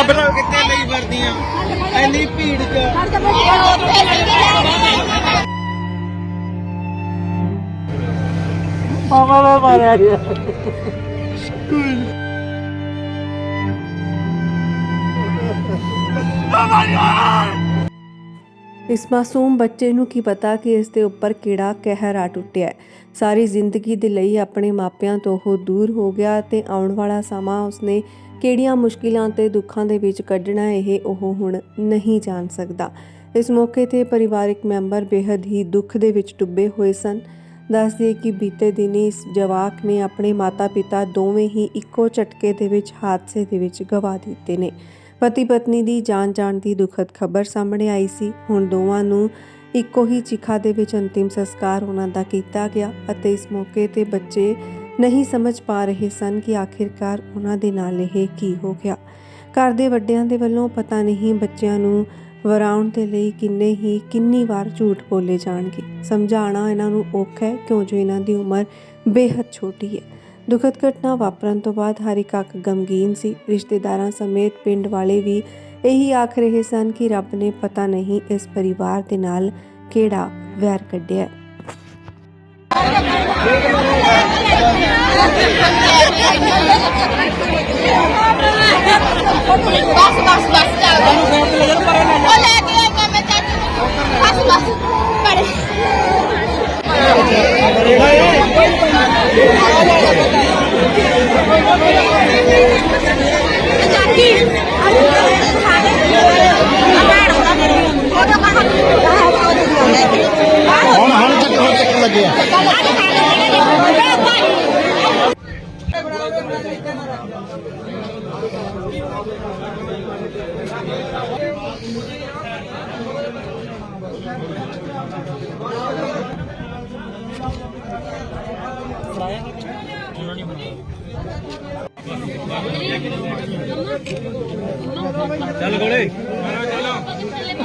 ਅਬਰਾ ਕਿੱਥੇ ਲਈ ਵਰਦੀਆਂ ਐਨੀ ਭੀੜ ਚ। ਮਾਮਾ ਦਾ ਮਾਰਿਆ ਗਿਆ ਇਸ ਮਾਸੂਮ ਬੱਚੇ ਨੂੰ ਕੀ ਪਤਾ ਕਿ ਇਸ ਦੇ ਉੱਪਰ ਕਿਹੜਾ ਕਹਿਰ ਆ ਟੁੱਟਿਆ ਹੈ। ਸਾਰੀ ਜ਼ਿੰਦਗੀ ਦੇ ਲਈ ਆਪਣੇ ਮਾਪਿਆਂ ਤੋਂ ਉਹ ਦੂਰ ਹੋ ਗਿਆ ਤੇ ਆਉਣ ਵਾਲਾ ਸਮਾਂ ਉਸਨੇ ਕਿਹੜੀਆਂ ਮੁਸ਼ਕਿਲਾਂ ਤੇ ਦੁੱਖਾਂ ਦੇ ਵਿੱਚ ਕੱਢਣਾ ਇਹ ਉਹ ਹੁਣ ਨਹੀਂ ਜਾਣ ਸਕਦਾ। ਇਸ ਮੌਕੇ ਤੇ ਪਰਿਵਾਰਕ ਮੈਂਬਰ ਬੇहद ਹੀ ਦੁੱਖ ਦੇ ਵਿੱਚ ਡੁੱਬੇ ਹੋਏ ਸਨ। ਦੱਸਦੇ ਕਿ ਬੀਤੇ ਦਿਨੀ ਇਸ ਜਵਾਕ ਨੇ ਆਪਣੇ ਮਾਤਾ-ਪਿਤਾ ਦੋਵੇਂ ਹੀ ਇੱਕੋ ਝਟਕੇ ਦੇ ਵਿੱਚ, ਹਾਦਸੇ ਦੇ ਵਿੱਚ ਗਵਾ ਦਿੱਤੇ ਨੇ। ਪਤੀ ਪਤਨੀ ਦੀ ਜਾਨ ਜਾਣ ਦੀ ਦੁਖਦ ਖਬਰ ਸਾਹਮਣੇ ਆਈ ਸੀ। ਹੁਣ ਦੋਵਾਂ ਨੂੰ ਇੱਕੋ ਹੀ ਚਿਖਾ ਦੇ ਵਿੱਚ ਅੰਤਿਮ ਸੰਸਕਾਰ ਉਹਨਾਂ ਦਾ ਕੀਤਾ ਗਿਆ ਅਤੇ ਇਸ ਮੌਕੇ ਤੇ ਬੱਚੇ ਨਹੀਂ ਸਮਝ ਪਾ ਰਹੇ ਸਨ ਕਿ ਆਖਿਰਕਾਰ ਉਹਨਾਂ ਦੇ ਨਾਲ ਇਹ ਕੀ ਹੋ ਗਿਆ। ਘਰ ਦੇ ਵੱਡਿਆਂ ਦੇ ਵੱਲੋਂ ਪਤਾ ਨਹੀਂ ਬੱਚਿਆਂ ਨੂੰ ਵਰਾਉਣ ਦੇ ਲਈ ਕਿੰਨੇ ਹੀ ਕਿੰਨੀ ਵਾਰ ਝੂਠ ਬੋਲੇ ਜਾਣਗੇ। ਸਮਝਾਉਣਾ ਇਹਨਾਂ ਨੂੰ ਔਖਾ ਹੈ, ਕਿਉਂ ਜੋ ਇਹਨਾਂ ਦੀ ਉਮਰ ਬੇਹੱਦ ਛੋਟੀ ਹੈ। ਦੁਖਦ ਘਟਨਾ ਵਾਪਰਨ ਤੋਂ ਬਾਅਦ ਹਰ ਇੱਕ ਅੱਖ ਗਮਗੀਨ ਸੀ। ਰਿਸ਼ਤੇਦਾਰਾਂ ਸਮੇਤ ਪਿੰਡ ਵਾਲੇ ਵੀ ਇਹੀ ਆਖ ਰਹੇ ਸਨ ਕਿ ਰੱਬ ਨੇ ਪਤਾ ਨਹੀਂ ਇਸ ਪਰਿਵਾਰ ਦੇ ਨਾਲ ਕਿਹੜਾ ਵੈਰ ਕੱਢਿਆ। ਬਸ ਬਸ ਬਸ ਚੱਲ। ਉਹ ਲੈ ਕੇ ਆਇਆ লাগিয়া ચાલો ગોળી ચાલો ચાલો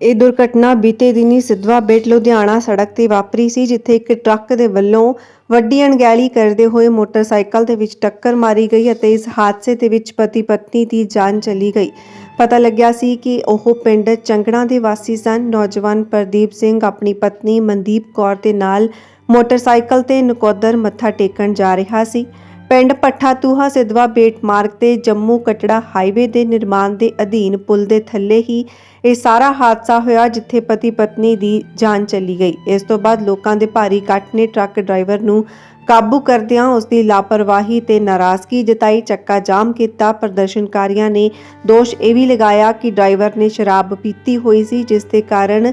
ਇਹ ਦੁਰਘਟਨਾ ਬੀਤੇ ਦਿਨੀ ਸਿੱਧਵਾ ਬੇਟ, ਲੁਧਿਆਣਾ ਸੜਕ ਤੇ ਵਾਪਰੀ ਸੀ, ਜਿੱਥੇ ਇੱਕ ਟਰੱਕ ਦੇ ਵੱਲੋਂ ਵੱਡੀ ਅਣਗਹਿਲੀ ਕਰਦੇ ਹੋਏ ਮੋਟਰਸਾਈਕਲ ਦੇ ਵਿੱਚ ਟੱਕਰ ਮਾਰੀ ਗਈ ਅਤੇ ਇਸ ਹਾਦਸੇ ਦੇ ਵਿੱਚ ਪਤੀ ਪਤਨੀ ਦੀ ਜਾਨ ਚਲੀ ਗਈ। ਪਤਾ ਲੱਗਿਆ ਸੀ ਕਿ ਉਹ ਪਿੰਡ ਚੰਗਣਾ ਦੇ ਵਾਸੀ ਸਨ। ਨੌਜਵਾਨ ਪ੍ਰਦੀਪ ਸਿੰਘ ਆਪਣੀ ਪਤਨੀ ਮਨਦੀਪ ਕੌਰ ਦੇ ਨਾਲ ਮੋਟਰਸਾਈਕਲ ਤੇ ਨਕੋਦਰ ਮੱਥਾ ਟੇਕਣ ਜਾ ਰਿਹਾ ਸੀ। ਪਿੰਡ ਪੱਠਾ ਤੂਹਾ ਸਿਧਵਾ ਬੇਟ ਮਾਰਗ ਤੇ ਜੰਮੂ ਕਟੜਾ ਹਾਈਵੇ ਦੇ ਨਿਰਮਾਣ ਦੇ ਅਧੀਨ ਪੁਲ ਦੇ ਥੱਲੇ ਹੀ ਇਹ ਸਾਰਾ ਹਾਦਸਾ ਹੋਇਆ, ਜਿੱਥੇ ਪਤੀ ਪਤਨੀ ਦੀ ਜਾਨ ਚਲੀ ਗਈ। ਇਸ ਤੋਂ ਬਾਅਦ ਲੋਕਾਂ ਦੇ ਭਾਰੀ ਇਕੱਠ ਨੇ ਟਰੱਕ ਡਰਾਈਵਰ ਨੂੰ ਕਾਬੂ ਕਰਦਿਆਂ ਉਸ ਦੀ ਲਾਪਰਵਾਹੀ ਤੇ ਨਾਰਾਜ਼ਗੀ ਜਤਾਈ, ਚੱਕਾ ਜਾਮ ਕੀਤਾ। ਪ੍ਰਦਰਸ਼ਨਕਾਰੀਆਂ ਨੇ ਦੋਸ਼ ਇਹ ਵੀ ਲਗਾਇਆ ਕਿ ਡਰਾਈਵਰ ਨੇ ਸ਼ਰਾਬ ਪੀਤੀ ਹੋਈ ਸੀ, ਜਿਸ ਦੇ ਕਾਰਨ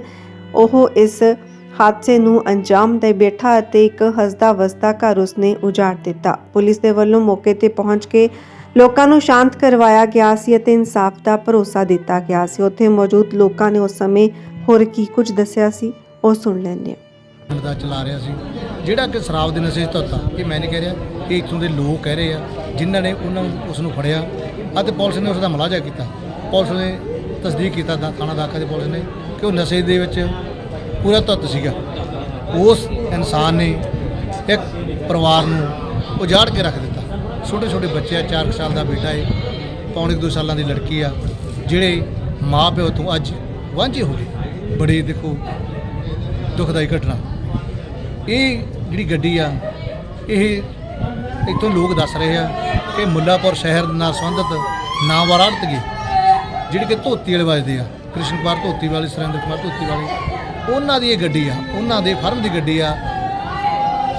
ਉਹ ਇਸ ਹਾਦਸੇ ਨੂੰ ਅੰਜਾਮ ਦੇ ਬੈਠਾ ਅਤੇ ਇੱਕ ਹੱਸਦਾ ਵਸਦਾ ਘਰ ਉਸਨੇ ਉਜਾੜ ਦਿੱਤਾ। ਪੁਲਿਸ ਦੇ ਵੱਲੋਂ ਮੌਕੇ ਤੇ ਪਹੁੰਚ ਕੇ ਲੋਕਾਂ ਨੂੰ ਸ਼ਾਂਤ ਕਰਵਾਇਆ ਗਿਆ ਸੀ ਅਤੇ ਇਨਸਾਫ ਦਾ ਭਰੋਸਾ ਦਿੱਤਾ ਗਿਆ ਸੀ। ਉੱਥੇ ਮੌਜੂਦ ਲੋਕਾਂ ਨੇ ਉਸ ਸਮੇਂ ਹੋਰ ਕੀ ਕੁਝ ਦੱਸਿਆ ਸੀ? ਉਹ ਸੁਣ ਲੈਂਦੇ ਹਾਂ। ਦਾ ਚਲਾ ਰਿਹਾ ਸੀ। ਜਿਹੜਾ ਕਿ ਸ਼ਰਾਬ ਦੇ ਨਸ਼ੇ 'ਚ ਧੁੱਤਾ, ਇਹ ਮੈਂ ਨਹੀਂ ਕਹਿ ਰਿਹਾ। ਇਹ ਇੱਥੋਂ ਦੇ ਲੋਕ ਕਹਿ ਰਹੇ ਆ, ਜਿਨ੍ਹਾਂ ਨੇ ਉਹਨਾਂ ਨੂੰ ਉਸ ਨੂੰ ਫੜਿਆ ਅਤੇ ਪੁਲਿਸ ਨੇ ਉਸ ਦਾ ਮੁਲਾਜ਼ਾ ਕੀਤਾ। ਪੁਲਿਸ ਨੇ ਤਸਦੀਕ ਕੀਤਾ ਦਾ, ਥਾਣਾ ਦਾਖਾ ਦੇ ਪੁਲਿਸ ਨੇ ਕਿ ਉਹ ਨਸ਼ੇ ਦੇ ਵਿੱਚ ਪੂਰਾ ਧੁੱਤ ਸੀਗਾ। ਉਸ ਇਨਸਾਨ ਨੇ ਇੱਕ ਪਰਿਵਾਰ ਨੂੰ ਉਜਾੜ ਕੇ ਰੱਖ ਦਿੱਤਾ। ਛੋਟੇ ਛੋਟੇ ਬੱਚੇ ਆ 4 ਸਾਲ ਦਾ ਬੇਟਾ ਹੈ ਪੌਣੇ 2 ਸਾਲਾਂ ਦੀ ਲੜਕੀ ਆ, ਜਿਹੜੇ ਮਾਂ ਪਿਓ ਤੋਂ ਅੱਜ ਵਾਂਝੇ ਹੋ ਗਏ। ਬੜੀ ਦੇਖੋ ਦੁਖਦਾਈ ਘਟਨਾ। ਇਹ ਜਿਹੜੀ ਗੱਡੀ ਆ, ਇਹ ਇੱਥੋਂ ਲੋਕ ਦੱਸ ਰਹੇ ਆ ਕਿ ਮੁੱਲਾਪੁਰ ਸ਼ਹਿਰ ਨਾਲ ਸੰਬੰਧਿਤ ਨਾਮਵਰ ਆੜਤਗੀ ਜਿਹੜੇ ਕਿ ਧੋਤੀ ਵਾਲੇ ਵੱਜਦੇ ਆ, ਕ੍ਰਿਸ਼ਨ ਕੁਮਾਰ ਧੋਤੀ ਵਾਲੇ, ਸੁਰਿੰਦਰ ਕੁਮਾਰ ਧੋਤੀ ਵਾਲੇ, ਉਹਨਾਂ ਦੀ ਇਹ ਗੱਡੀ ਆ, ਉਹਨਾਂ ਦੇ ਫਰਮ ਦੀ ਗੱਡੀ ਆ,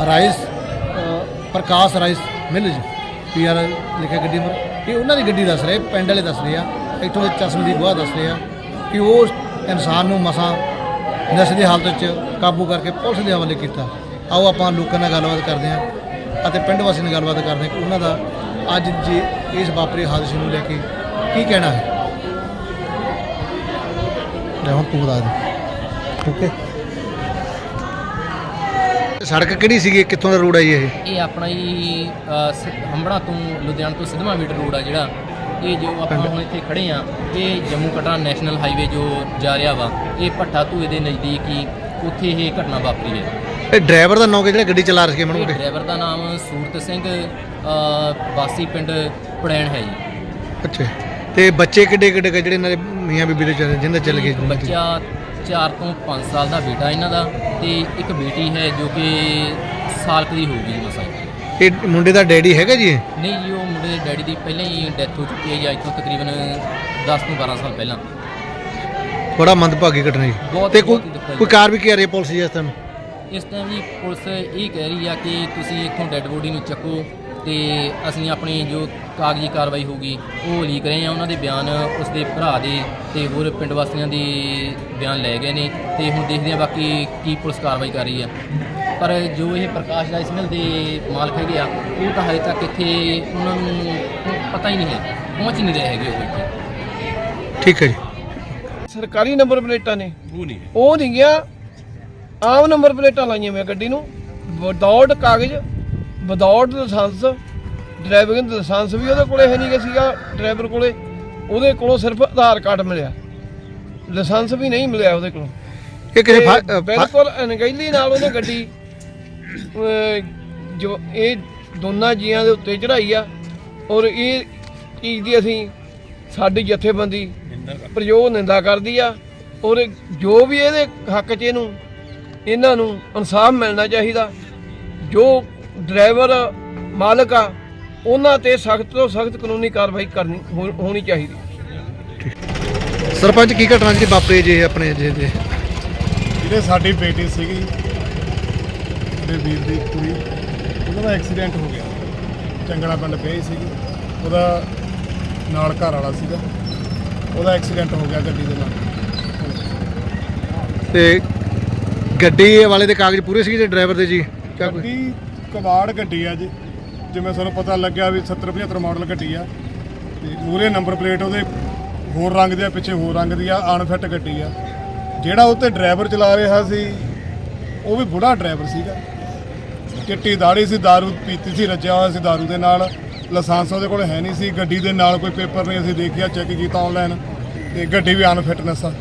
rice Prakash rice mills P R ਲਿਖਿਆ ਗੱਡੀ ਨੰਬਰ, ਇਹ ਉਹਨਾਂ ਦੀ ਗੱਡੀ ਦੱਸ ਰਹੇ, ਪਿੰਡ ਵਾਲੇ ਦੱਸ ਰਹੇ ਆ, ਇੱਥੋਂ ਦੇ ਚਸ਼ਮੇ ਦੀ ਗਵਾਹ ਦੱਸ ਰਹੇ ਆ ਕਿ ਉਹ ਇਨਸਾਨ ਨੂੰ ਮਸਾਂ ਨਸ਼ੇ ਦੀ ਹਾਲਤ 'ਚ ਕਾਬੂ ਕਰਕੇ ਪੁਲਿਸ ਦੇ ਹਵਾਲੇ ਕੀਤਾ। ਆਓ ਆਪਾਂ ਲੋਕਾਂ ਨਾਲ ਗੱਲਬਾਤ ਕਰਦੇ ਹਾਂ ਅਤੇ ਪਿੰਡ ਵਾਸੀਆਂ ਨਾਲ ਗੱਲਬਾਤ ਕਰਦੇ ਹਾਂ ਕਿ ਉਹਨਾਂ ਦਾ ਅੱਜ ਜੇ ਇਸ ਵਾਪਰੇ ਹਾਦਸੇ ਨੂੰ ਲੈ ਕੇ ਕੀ ਕਹਿਣਾ ਹੈ। ਲੈ ਹੁਣ ਤੂੰ ਬਤਾ ਦੇ। ਓਕੇ ਸੜਕ ਕਿਹੜੀ ਸੀਗੀ? ਕਿੱਥੋਂ ਦਾ ਰੋਡ ਹੈ ਜੀ ਇਹ? ਇਹ ਆਪਣਾ ਸ- ਹੰਬੜਾ ਤੋਂ ਲੁਧਿਆਣਾ ਤੋਂ ਸਿੱਧਵਾਂ ਮੀਟਰ ਰੋਡ ਆ ਜਿਹੜਾ। ਇਹ ਜੋ ਆਪਾਂ ਹੁਣ ਇੱਥੇ ਖੜੇ ਆ ਇਹ ਜੰਮੂ ਕਟਰਾ ਨੈਸ਼ਨਲ ਹਾਈਵੇ ਜੋ ਜਾ ਰਿਹਾ ਵਾ ਇਹ ਭੱਠਾ ਧੂਏ ਦੇ ਨਜ਼ਦੀਕ ਹੀ ਉੱਥੇ ਇਹ ਘਟਨਾ ਵਾਪਰੀ ਹੈ। ਇਹ ਡਰਾਈਵਰ ਦਾ ਨਾਂ ਕੀ ਜਿਹੜਾ ਗੱਡੀ ਚਲਾ ਰਿਹਾ ਸੀ ਇਹ ਮੈਨੂੰ ਡਰਾਈਵਰ ਦਾ ਨਾਮ ਸੂਰਤ ਸਿੰਘ ਅ, ਵਾਸੀ ਪਿੰਡ ਪੜੈਣ ਹੈ ਜੀ। ਅੱਛਾ। ਤੇ ਬੱਚੇ ਕਿੱਡੇ ਕਿੱਡੇ ਕੁ ਜਿਹੜੇ ਇਹਨਾਂ ਦੇ ਮੀਆਂ ਬੀਬੀ ਦੇ ਚੱਲ ਜਿੰਦੇ ਚੱਲ ਗਏ ਬੱਚਾ 4 ਤੋਂ 5 ਸਾਲ ਦਾ ਬੇਟਾ ਇਹਨਾਂ ਦਾ ਤੇ ਇੱਕ ਬੇਟੀ ਹੈ ਜੋ ਕਿ ਸਾਲ ਕੁ ਦੀ ਹੋ ਗਈ ਮਸਾਂ। ਇਹ ਮੁੰਡੇ ਦਾ ਡੈਡੀ ਹੈਗਾ ਜੀ ਇਹ? ਨਹੀਂ ਜੀ ਉਹ ਮੁੰਡੇ ਦੇ ਡੈਡੀ ਦੀ ਪਹਿਲਾਂ ਹੀ ਡੈਥ ਹੋ ਚੁੱਕੀ ਹੈ ਜੀ ਅੱਜ ਤੋਂ ਤਕਰੀਬਨ 10 ਤੋਂ 12 ਸਾਲ ਪਹਿਲਾਂ। ਬੜਾ ਮੰਦਭਾਗੀ ਘਟਨਾ ਜੀ। ਬਹੁਤ- ਤੇ ਕੋਈ ਬਹੁਤ ਦੁਖਦਾਈ ਕੋਈ ਕੀ ਆ ਰਹੀ ਹੈ ਪੁਲਿਸ ਜੀ ਇਸ ਟਾਈਮ ਇਸ ਟਾਈਮ ਜੀ ਪੁਲਿਸ ਇਹ ਕਹਿ ਰਹੀ ਆ ਕਿ ਤੁਸੀਂ ਇੱਥੋਂ ਡੈੱਡ ਬੋਡੀ ਨੂੰ ਚੱਕੋ ਤੇ ਅਸੀਂ ਆਪਣੀ ਜੋ ਕਾਗਜ਼ੀ ਕਾਰਵਾਈ ਹੋਊਗੀ ਉਹ ਲੀਕ ਰਹੇ ਆ ਉਹਨਾਂ ਦੇ ਬਿਆਨ ਉਸ ਦੇ ਭਰਾ ਦੇ ਤੇ ਹੋਰ ਪਿੰਡ ਵਾਸੀਆਂ ਦੇ ਬਿਆਨ ਲੈ ਗਏ ਨੇ ਤੇ ਹੁਣ ਦੇਖਦੇ ਆ ਬਾਕੀ ਕੀ ਪੁਲਿਸ ਕਾਰਵਾਈ ਕਰ ਰਹੀ ਆ। ਪਰ ਜੋ ਇਹ ਪ੍ਰਕਾਸ਼ ਰਾਈਸ ਮਿਲ ਦੇ ਮਾਲਕ ਹੈਗੇ ਆ ਉਹ ਤਾਂ ਹਜੇ ਤੱਕ ਇੱਥੇ ਉਹਨਾਂ ਨੂੰ ਪਤਾ ਹੀ ਨਹੀਂ ਹੈ। ਪਹੁੰਚ ਹੀ ਨਹੀਂ ਰਹੇ ਹੈਗੇ ਉਹ ਇੱਥੇ। ਠੀਕ ਹੈ ਜੀ। ਸਰਕਾਰੀ ਨੰਬਰ ਪਲੇਟਾਂ ਨੇ। ਉਹ ਨਹੀਂ ਉਹ ਨਹੀਂ ਗਿਆ। ਆਮ ਨੰਬਰ ਪਲੇਟਾਂ ਲਾਈਆਂ ਮੈਂ ਗੱਡੀ ਨੂੰ। ਵਿਦਆਊਟ ਕਾਗਜ਼ ਵਿਦਆਊਟ ਲਾਇਸੈਂਸ ਡਰਾਈਵਿੰਗ ਦਾ ਲਾਇਸੈਂਸ ਵੀ ਉਹਦੇ ਕੋਲੇ ਹੈ ਨਹੀਂ ਕਿ ਸੀਗਾ ਡਰਾਈਵਰ ਕੋਲੇ। ਉਹਦੇ ਕੋਲੋਂ ਸਿਰਫ ਆਧਾਰ ਕਾਰਡ ਮਿਲਿਆ। ਲਾਇਸੈਂਸ ਵੀ ਨਹੀਂ ਮਿਲਿਆ ਉਹਦੇ ਕੋਲੋਂ। ਇਹ ਕਿਸੇ ਬਿਲਕੁਲ ਅਣਗਹਿਲੀ ਨਾਲ ਉਹਨੇ ਗੱਡੀ ਜੋ ਇਹ ਦੋਨਾਂ ਜੀਆਂ ਦੇ ਉੱਤੇ ਚੜਾਈ ਆ। ਔਰ ਇਹ ਚੀਜ਼ ਦੀ ਅਸੀਂ ਸਾਡੀ ਜਥੇਬੰਦੀ ਪ੍ਰਯੋਗ ਨਿੰਦਾ ਕਰਦੀ ਆ ਔਰ ਜੋ ਵੀ ਇਹਦੇ ਹੱਕ 'ਚ ਇਹਨੂੰ ਇਹਨਾਂ ਨੂੰ ਇਨਸਾਫ ਮਿਲਣਾ ਚਾਹੀਦਾ। ਜੋ ਡਰਾਈਵਰ ਮਾਲਕ ਆ ਉਹਨਾਂ ਤੇ ਸਖਤ ਤੋਂ ਸਖਤ ਕਾਨੂੰਨੀ ਕਾਰਵਾਈ ਕਰਨੀ ਹੋਣੀ ਚਾਹੀਦੀ। ਸਰਪੰਚ ਕੀ ਘਟਨਾ ਜੀ ਵਾਪਰੀ ਜੀ ਆਪਣੇ ਜੇ ਜੇ? ਜਿਹੜੇ ਸਾਡੀ ਬੇਟੀ ਸੀਗੀ ਮੇਰੇ ਵੀਰ ਦੀ ਕੁੜੀ ਉਹਨਾਂ ਦਾ ਐਕਸੀਡੈਂਟ ਹੋ ਗਿਆ। ਚੰਗੜਾ ਪਿੰਡ ਪਈ ਸੀਗੀ। ਉਹਦਾ ਨਾਲ ਘਰ ਵਾਲਾ ਸੀਗਾ। ਉਹਦਾ ਐਕਸੀਡੈਂਟ ਹੋ ਗਿਆ ਗੱਡੀ ਦੇ ਨਾਲ ਤੇ ਗੱਡੀ ਵਾਲੇ ਦੇ ਕਾਗਜ਼ ਪੂਰੇ ਸੀਗੇ ਜੀ ਡਰਾਈਵਰ ਦੇ ਜੀ ਕਿਆ ਕੋਈ ਗੱਡੀ ਕਬਾੜ ਗੱਡੀ ਆ ਜੀ ਜਿਵੇਂ ਸਾਨੂੰ ਪਤਾ ਲੱਗਿਆ ਵੀ 70 75 ਮਾਡਲ ਗੱਡੀ ਆ ਤੇ ਮੂਰੇ ਨੰਬਰ ਪਲੇਟ ਉਹਦੇ ਹੋਰ ਰੰਗ ਦੀ ਆ ਪਿੱਛੇ ਹੋਰ ਰੰਗ ਦੀ ਆ ਅਨਫਿਟ ਗੱਡੀ ਆ ਜਿਹੜਾ ਉੱਤੇ ਡਰਾਈਵਰ ਚਲਾ ਰਿਹਾ ਸੀ ਉਹ ਵੀ ਬੁੜਾ ਡਰਾਈਵਰ ਸੀਗਾ ਚਿੱਟੀ ਦਾੜੀ ਸੀ दारू ਪੀਤੀ ਸੀ ਰਜਿਆ ਹੋਇਆ ਸੀ दारू ਦੇ ਨਾਲ ਲਾਇਸੈਂਸ ਉਹਦੇ ਕੋਲ ਹੈ ਨਹੀਂ ਸੀ ਗੱਡੀ ਦੇ ਨਾਲ ਕੋਈ ਪੇਪਰ ਨਹੀਂ ਅਸੀਂ ਦੇਖਿਆ ਚੈੱਕ ਕੀਤਾ ਆਨਲਾਈਨ ਤੇ ਗੱਡੀ ਵੀ ਅਨਫਿਟਨੈਸ ਆ।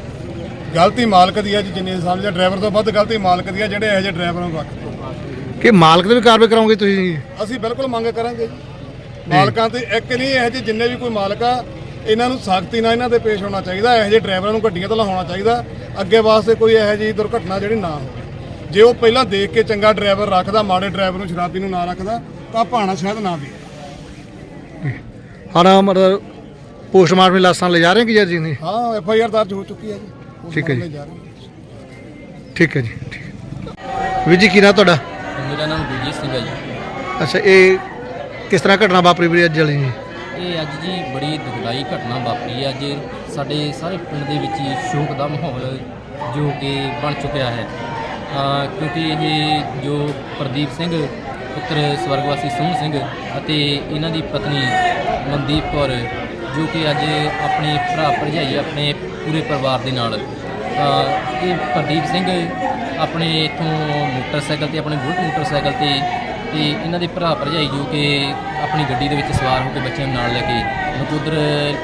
ਗਲਤੀ ਮਾਲਕ ਦੀ ਆ ਜੀ ਜਿੰਨੀ ਸਮਝਿਆ ਡਰਾਈਵਰ ਤੋਂ ਵੱਧ ਗਲਤੀ ਮਾਲਕ ਦੀ ਆ ਜਿਹੜੇ ਇਹੋ ਜਿਹੇ ਡਰਾਈਵਰਾਂ ਨੂੰ ਰੱਖਦੇ ਕਿ ਮਾਲਕ ਦੇ ਵੀ ਕਾਰਵਾਈ ਕਰਾਉਂਗੇ ਤੁਸੀਂ? ਅਸੀਂ ਬਿਲਕੁਲ ਮੰਗ ਕਰਾਂਗੇ ਜੀ। ਮਾਲਕਾਂ ਤੇ ਇੱਕ ਨਹੀਂ ਇਹੋ ਜਿਹੇ ਜਿੰਨੇ ਵੀ ਕੋਈ ਮਾਲਕ ਆ ਇਹਨਾਂ ਨੂੰ ਸਖਤੀ ਨਾਲ ਇਹਨਾਂ ਤੇ ਪੇਸ਼ ਹੋਣਾ ਚਾਹੀਦਾ ਇਹੋ ਜਿਹੇ ਡਰਾਈਵਰਾਂ ਨੂੰ ਗੱਡੀਆਂ ਤੋਂ ਲਾਉਣਾ ਚਾਹੀਦਾ ਅੱਗੇ ਵਾਸਤੇ ਕੋਈ ਇਹੋ ਜਿਹੀ ਦੁਰਘਟਨਾ ਜਿਹੜੀ ਨਾ ਹੋਵੇ। ਜੇ ਉਹ ਪਹਿਲਾਂ ਦੇਖ ਕੇ ਚੰਗਾ ਡਰਾਈਵਰ ਰੱਖਦਾ ਮਾੜੇ ਡਰਾਈਵਰ ਨੂੰ ਸ਼ਰਾਬੀ ਨੂੰ ਨਾ ਰੱਖਦਾ ਤਾਂ ਭਾਣਾ ਸ਼ਾਇਦ ਨਾ ਵੀ। ਹੁਣ ਮਤਲਬ ਪੋਸਟਮਾਰਟਮ ਦੀ ਲਾਸ਼ਾਂ ਲੈ ਜਾ ਰਹੇ ਕਿ ਜੀ ਨਹੀਂ? ਹਾਂ ਐਫ ਆਈ ਆਰ ਦਰਜ ਹੋ ਚੁੱਕੀ ਹੈ ਜੀ। ਠੀਕ ਹੈ ਜੀ। ਜਾ। ਠੀਕ ਹੈ ਜੀ ਠੀਕ ਵੀਰ ਜੀ ਕੀ ਨਾਂ ਤੁਹਾਡਾ? ਮੇਰਾ ਨਾਮ ਗੁਰਜੀਤ ਸਿੰਘ ਹੈ ਜੀ। ਅੱਛਾ ਇਹ ਕਿਸ ਤਰ੍ਹਾਂ ਘਟਨਾ ਵਾਪਰੀ ਵੀਰੇ ਅੱਜ ਵਾਲੀ? ਜੀ ਇਹ ਅੱਜ ਜੀ ਬੜੀ ਦੁਖਦਾਈ ਘਟਨਾ ਵਾਪਰੀ ਹੈ। ਅੱਜ ਸਾਡੇ ਸਾਰੇ ਪਿੰਡ ਦੇ ਵਿੱਚ ਹੀ ਸ਼ੋਕ ਦਾ ਮਾਹੌਲ ਜੋ ਕਿ ਬਣ ਚੁੱਕਿਆ ਹੈ। ਕਿਉਂਕਿ ਇਹ ਜੋ ਪ੍ਰਦੀਪ ਸਿੰਘ ਪੁੱਤਰ ਸਵਰਗਵਾਸੀ ਸੋਹਣ ਸਿੰਘ ਅਤੇ ਇਹਨਾਂ ਦੀ ਪਤਨੀ ਮਨਦੀਪ ਕੌਰ, ਜੋ ਕਿ ਅੱਜ ਆਪਣੇ ਭਰਾ ਭਰਜਾਈ, ਆਪਣੇ ਪੂਰੇ ਪਰਿਵਾਰ ਦੇ ਨਾਲ। ਇਹ ਪ੍ਰਦੀਪ ਸਿੰਘ ਆਪਣੇ ਇਥੋਂ ਮੋਟਰਸਾਈਕਲ ਤੇ, ਆਪਣੇ ਬੁਲਟ ਮੋਟਰਸਾਈਕਲ ਤੇ ਤੇ ਇਹਨਾਂ ਦੇ ਭਰਾ ਭਰਜਾਈ ਜੋ ਕਿ ਆਪਣੀ ਗੱਡੀ ਦੇ ਵਿੱਚ ਸਵਾਰ ਹੋ ਕੇ ਬੱਚਿਆਂ ਨੂੰ ਨਾਲ ਲੈ ਕੇ ਨਕੋਦਰ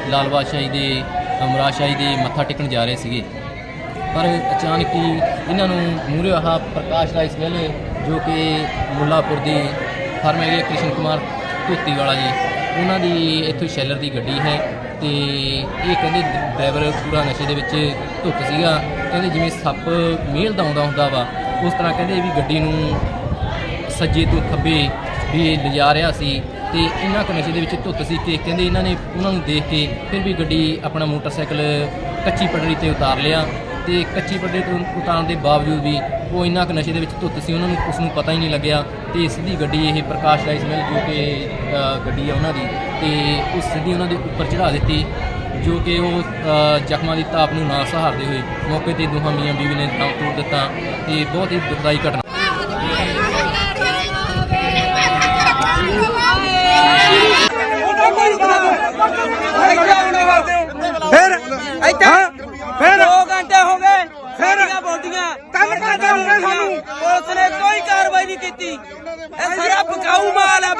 ਲਾਲ ਬਾਦਸ਼ਾਹੀ ਦੇ ਅਮਰਾਸ਼ਾਹੀ ਦੇ ਮੱਥਾ ਟੇਕਣ ਜਾ ਰਹੇ ਸੀਗੇ। ਪਰ ਅਚਾਨਕ ਹੀ ਇਹਨਾਂ ਨੂੰ ਮੂਹਰੇ ਆਹ ਪ੍ਰਕਾਸ਼ ਰਾਜ ਸਮੈਲ ਜੋ ਕਿ ਮੁੱਲਾਪੁਰ ਦੀ ਫਰਮ ਹੈਗੀ ਹੈ ਕ੍ਰਿਸ਼ਨ ਕੁਮਾਰ ਧੋਤੀ ਵਾਲਾ ਜੀ। ਉਹਨਾਂ ਦੀ ਇੱਥੋਂ ਸ਼ੈਲਰ ਦੀ ਗੱਡੀ ਹੈ ਤੇ ਇਹ ਕਹਿੰਦੇ ਡਰਾਈਵਰ ਪੂਰਾ ਨਸ਼ੇ ਦੇ ਵਿੱਚ ਧੁੱਤ ਸੀਗਾ। ਕਹਿੰਦੇ ਜਿਵੇਂ ਸੱਪ ਮੇਲ ਦਾ ਆਉਂਦਾ ਹੁੰਦਾ ਵਾ, ਉਸ ਤਰ੍ਹਾਂ ਕਹਿੰਦੇ ਵੀ ਗੱਡੀ ਨੂੰ ਸੱਜੇ ਤੋਂ ਖੱਬੇ ਵੀ ਲਿਜਾ ਰਿਹਾ ਸੀ ਤੇ ਇਹਨਾਂ ਕੁ ਨਸ਼ੇ ਦੇ ਵਿੱਚ ਧੁੱਤ ਸੀ ਕਿ ਕਹਿੰਦੇ ਇਹਨਾਂ ਨੇ ਉਹਨਾਂ ਨੂੰ ਦੇਖ ਕੇ ਫਿਰ ਵੀ ਗੱਡੀ ਆਪਣਾ ਮੋਟਰਸਾਈਕਲ ਕੱਚੀ ਪਟੜੀ ਤੇ ਉਤਾਰ ਲਿਆ। ਤੇ ਕੱਚੀ ਪਟੜੀ ਤੋਂ ਉਤਾਰਨ ਦੇ ਬਾਵਜੂਦ ਵੀ ਉਹ ਇੰਨਾ ਕੁ ਨਸ਼ੇ ਦੇ ਵਿੱਚ ਧੁੱਤ ਸੀ, ਉਹਨਾਂ ਨੂੰ ਉਸ ਨੂੰ ਪਤਾ ਹੀ ਨਹੀਂ ਲੱਗਿਆ ਤੇ ਸਿੱਧੀ ਗੱਡੀ ਇਹ ਪ੍ਰਕਾਸ਼ ਰਾਈਸ ਮਿਲ ਜੋ ਕਿ ਗੱਡੀ ਆ ਉਹਨਾਂ ਦੀ ਤੇ ਉਹ ਸਿੱਧੀ ਉਹਨਾਂ ਦੇ ਉੱਪਰ ਚੜਾ ਦਿੱਤੀ, ਜੋ ਕਿ ਉਹ ਜ਼ਖਮਾਂ ਦੀ ਤਾਪ ਨੂੰ ਨਾ ਸਹਾਰਦੇ ਹੋਏ ਮੌਕੇ ਤੇ ਦੋਹਾਂ ਮੀਆਂ ਬੀਵੀ ਨੇ ਦਮ ਤੋੜ ਦਿੱਤਾ ਤੇ ਬਹੁਤ ਹੀ ਦੁਖਦਾਈ ਘਟਨਾ। ਫਿਰ ਇੱਥੇ ਫਿਰ 2 ਘੰਟੇ ਹੋ ਗਏ ਫਿਰ ਬੋਲਦੀਆਂ। ਕੰਮ ਕਰਦੇ ਹੁੰਦੇ ਸਾਨੂੰ। ਪੁਲਿਸ ਨੇ ਕੋਈ ਕਾਰਵਾਈ ਨਹੀਂ ਕੀਤੀ। ਇਹ ਸਾਰਾ ਬਕਾਊ ਮਾਲ ਹੈ